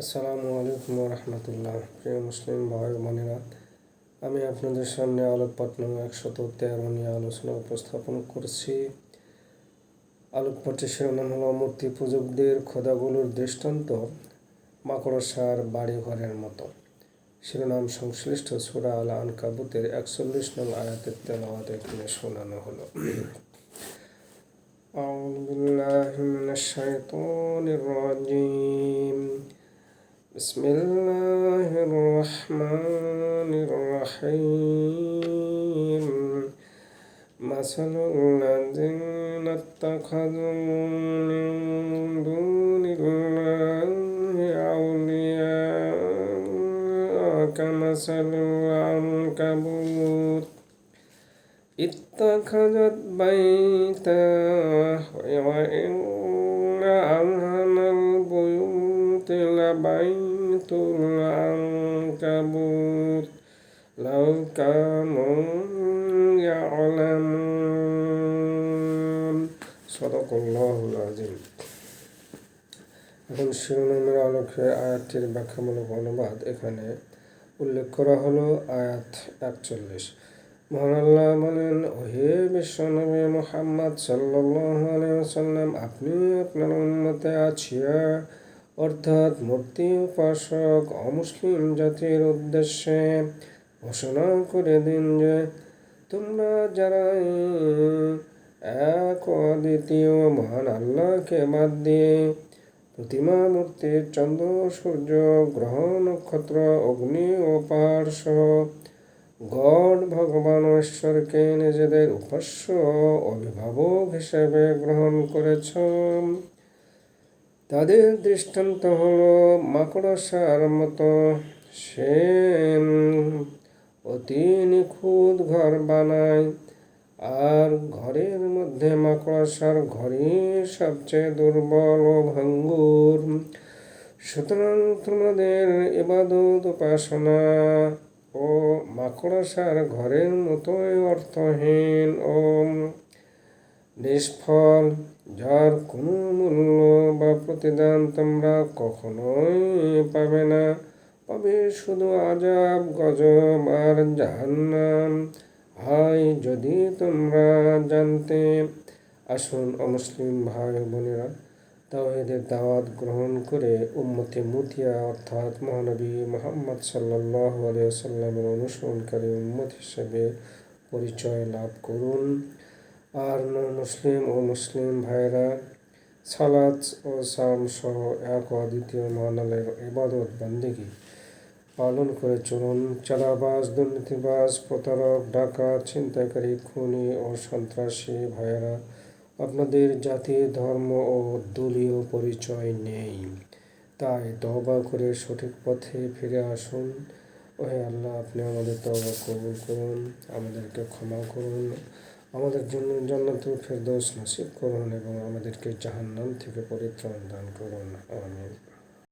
আসসালামু আলাইকুম রহমতুল্লাহ প্রিয় মুসলিম ভাই বোনেরা আমি আপনাদের সামনে আলোকপাত নামে একশত তেরো নিয়ে আলোচনা উপস্থাপন করছি আলোকপাতের শিরোনাম হল মূর্তি পূজকদের খোদাগুলোর দৃষ্টান্ত মাকড়সার বাড়ি ঘরের মতো শিরোনাম সংশ্লিষ্ট সুরা আল আনকাবুতের একচল্লিশ নং আয়াতের তেলাওয়াত এখানে শোনানো হলো أعوذ بالله من الشيطان الرجيم بسم الله الرحمن الرحيم. مثل الذين اتخذوا من دون الله أولياء كمثل العنكبوت. اتخذت بيتا وإن البيوت لبيت العنكبوت لو كانوا يعلمون صدق الله العظيم এখন শিরোনামের আলোকে আয়াতটির ব্যাখ্যামূলক অনুবাদ এখানে উল্লেখ করা হলো আয়াত একচল্লিশ মহান আল্লাহ বলেন ওহে বিশ্বনবী মোহাম্মদ সাল্লাম আপনি আপনার উন্নতে আছিয়া অর্থাৎ মূর্তি উপাসক অমুসলিম জাতির উদ্দেশ্যে ঘোষণা করে দিন যে, তোমরা যারা এক অদ্বিতীয় মহান আল্লাহকে বাদ দিয়ে প্রতিমা মূর্তির চন্দ্র, সূর্য, গ্রহ, নক্ষত্র, অগ্নি ও পাহাড় সহ গড, ভগবান ঈশ্বরকে নিজেদের উপাস্য অভিভাবক হিসেবে গ্রহণ করেছ। তাদের দৃষ্টান্ত হল মাকড়সার মতো। সে অতি নিখুঁত ঘর বানায়, আর ঘরের মধ্যে মাকড়সার ঘরই সবচেয়ে দুর্বল ও ভঙ্গুর। সুতরাং তোমাদের এবাদত উপাসনা ও মাকড়সার ঘরের মতোই অর্থহীন ও নিষ্ফল, যার কোনো মূল্য বা প্রতিদান তোমরা কখনোই পাবে না। পাবে শুধু আজাব, গজব আর জাহান্নাম। হাই যদি তোমরা জানতে, আসুন অমুসলিম ভাই বোনেরা, তাওহিদের দাওয়াত গ্রহণ করে উম্মতে মুতিয়া, অর্থাৎ মহানবী মোহাম্মদ সাল্লাহ আলিয়াল্লামের অনুসরণকারী উম্মত হিসেবে পরিচয় লাভ করুন। আর মুসলিম ও মুসলিম ভাইরা সালাদ ও সাম সহ এক অদ্বিতীয় মহানালের ইবাদত বান্দিগি পালন করে চলুন। চাঁদাবাজ, দুর্নীতিবাজ, প্রতারক, ডাকাত, ছিনতাইকারী, খুনি ও সন্ত্রাসী ভাইয়েরা আপনাদের জাতি, ধর্ম ও দলীয় পরিচয় নেই। তাই তবা করে সঠিক পথে ফিরে আসুন। ওহে আল্লাহ, আপনি আমাদের তবা কবুল করুন, আমাদেরকে ক্ষমা করুন। আমাদের জন্য জান্নাতুল ফেরদৌস নাসিব করুন এবং আমাদেরকে জাহান্নাম থেকে পরিত্রাণ দান করুন। আমিন।